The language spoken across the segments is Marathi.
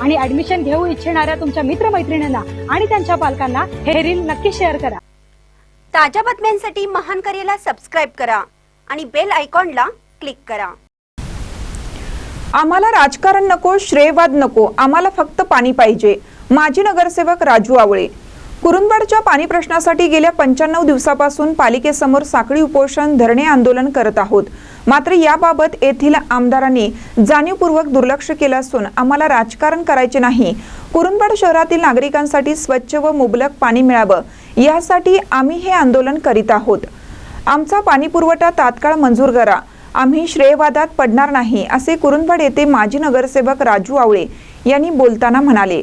आणि ऍडमिशन घेऊ इच्छिणाऱ्या तुमच्या मित्रमैत्रिणींना आणि त्यांच्या पालकांना हे रील नक्की शेअर करा. ताज्या बातम्यांसाठी महान करेला सबस्क्राईब करा आणि बेल आयकॉनला क्लिक करा. आम्हाला राजकारण नको श्रेयवाद नको आम्हाला फक्त पाणी पाहिजे. माजी नगरसेवक राजू आवळे कुरुंदवाडच्या पाणी प्रश्नासाठी गेल्या पंच्याण्णव दिवसापासून पालिकेसमोर साखळी उपोषण धरणे आंदोलन करत आहोत. मात्र याबाबत येथील आमदारांनी जाणीवपूर्वक दुर्लक्ष केलं असून आम्हाला राजकारण करायचे नाही. कुरुंदवाड शहरातील नागरिकांसाठी स्वच्छ व मुबलक पाणी मिळावं यासाठी आम्ही हे आंदोलन करीत आहोत. आमचा पाणीपुरवठा तात्काळ मंजूर करा. आम्ही श्रेयवादात पडणार नाही असे कुरुंदवाड येथे माजी नगरसेवक राजू आवळे यांनी बोलताना म्हणाले.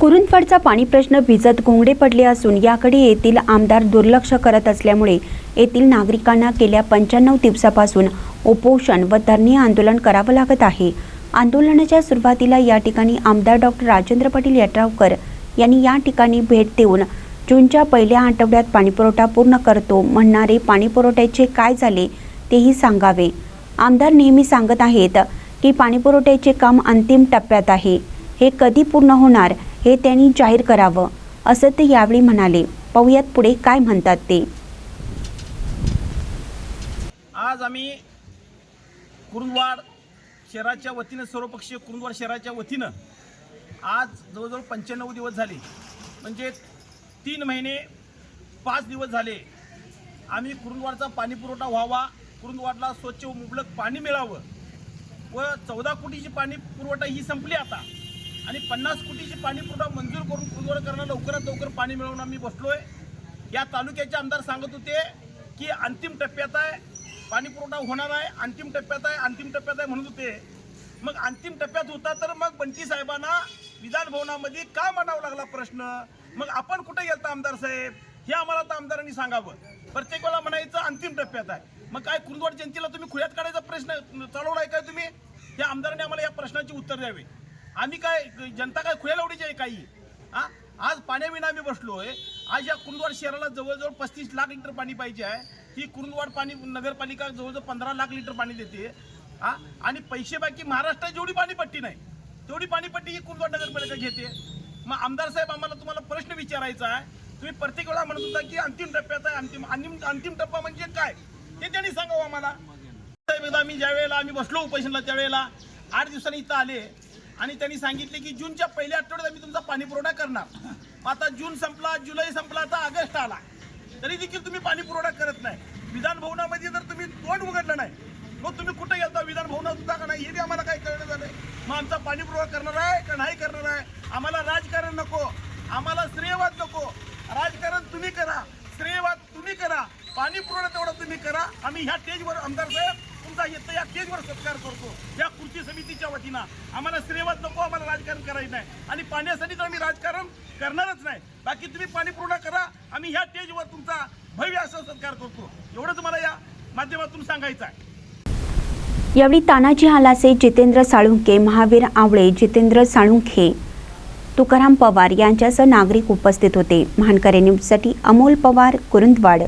कुरुंदफडचा पाणी प्रश्न भिजत घोंगडे पडले असून याकडे येथील आमदार दुर्लक्ष करत असल्यामुळे येथील नागरिकांना गेल्या पंच्याण्णव दिवसापासून उपोषण व धरणे आंदोलन करावं लागत आहे. आंदोलनाच्या सुरुवातीला या ठिकाणी आमदार डॉक्टर राजेंद्र पाटील यड्रावकर यांनी या ठिकाणी भेट देऊन जूनच्या पहिल्या आठवड्यात पाणीपुरवठा पूर्ण करतो म्हणणारे पाणीपुरवठ्याचे काय झाले तेही सांगावे. आमदार नेहमी सांगत आहेत की पाणीपुरवठ्याचे काम अंतिम टप्प्यात आहे. हे कधी पूर्ण होणार हे त्यांनी जाहीर करावं असं ते यावेळी म्हणाले. पाहुयात पुढे काय म्हणतात ते. आज आम्ही कुरुंदवाड शहराच्या वतीनं सर्वपक्षीय कुरुंदवाड शहराच्या वतीनं आज जवळजवळ पंच्याण्णव दिवस झाले. म्हणजे तीन महिने पाच दिवस झाले. आम्ही कुरुंदवाडचा पाणीपुरवठा व्हावा कुरुंदवाडला स्वच्छ व मुबलक पाणी मिळावं व चौदा कोटीची पाणी पुरवठा ही संपली आता. आणि पन्नास कोटीची पाणीपुरवठा मंजूर करून कुरुंदवाडकरांना लवकरात लवकर पाणी मिळवून आम्ही बसलोय. या तालुक्याचे आमदार सांगत होते की अंतिम टप्प्यात आहे पाणी पुरवठा होणार आहे अंतिम टप्प्यात आहे अंतिम टप्प्यात आहे म्हणत होते. मग अंतिम टप्प्यात होता तर मग बंटी साहेबांना विधान भवनामध्ये का म्हणावं लागला प्रश्न? मग आपण कुठे गेलता आमदार साहेब? हे आम्हाला तर आमदारांनी सांगावं. प्रत्येक वेळा म्हणायचं अंतिम टप्प्यात आहे. मग काय कुंदवाड जयंतीला तुम्ही खुळ्यात काढायचा प्रश्न चालवलाय काय तुम्ही? या आमदारांनी आम्हाला या प्रश्नाची उत्तर द्यावे. आम्ही काय जनता काय खुल्या लावडीची आहे काही? हा? आज पाण्याविना आम्ही बसलोय. आज या कुंदवाड शहराला जवळजवळ पस्तीस लाख लिटर पाणी पाहिजे आहे. ही कुरुंदवाड पाणी नगरपालिका जवळजवळ पंधरा लाख लिटर पाणी देते. हा? आणि पैसे बाकी महाराष्ट्रात जेवढी पाणीपट्टी नाही तेवढी पाणीपट्टी ही कुरुंदवाड नगरपालिका घेते. मग आमदार साहेब आम्हाला तुम्हाला प्रश्न विचारायचा आहे. तुम्ही प्रत्येक वेळा म्हणत होता की अंतिम टप्प्यात आहे अंतिम अंतिम अंतिम टप्पा म्हणजे काय? ते त्यांनी सांगावं आम्हाला. साहेब आम्ही ज्या वेळेला आम्ही बसलो उपोषणला त्यावेळेला. आठ दिवसांनी इथं आले. आणि त्यांनी सांगितले की जूनच्या पहिल्या आठवड्यात आम्ही तुमचा पाणी पुरवठा करणार. मग आता जून संपला जुलै संपला आता ऑगस्ट आला. तरी देखील तुम्ही पाणी पुरवठा करत नाही. विधान भवनामध्ये जर तुम्ही तोंड उघडलं नाही मग तुम्ही कुठे गेलता? विधान भवनात होता का नाही? हे बी आम्हाला काय कळलं झालं मग आमचा पाणी पुरवठा करणार आहे का नाही करणार आहे? आम्हाला राजकारण नको. आम्हाला श्रेयवाद नको. राजकारण तुम्ही करा. श्रेयवाद तुम्ही करा. पाणी पुरवठा तेवढा तुम्ही करा. आम्ही ह्या स्टेजवर आमदार साहेब तुमचा येतं या केजवर सत्कार करतो या कृती समितीच्या वतीनं. आम्हाला श्रेयवाद नको आम्हाला राजकारण करायचं नाही. आणि पाण्यासाठी तर आम्ही राजकारण करणारच नाही. बाकी तुम्ही पाणी पुरवठा करा आम्ही ह्या स्टेजवर तुमचा भव्य असा सत्कार करतो. एवढं तुम्हाला या माध्यमातून सांगायचं आहे. यावेळी तानाजी हालासे जितेंद्र साळुंखे महावीर आवळे जितेंद्र साळुंखे तुकाराम पवार यांच्यासह नागरिक उपस्थित होते. महानकरे न्यूजसाठी अमोल पवार कुरुंदवाड.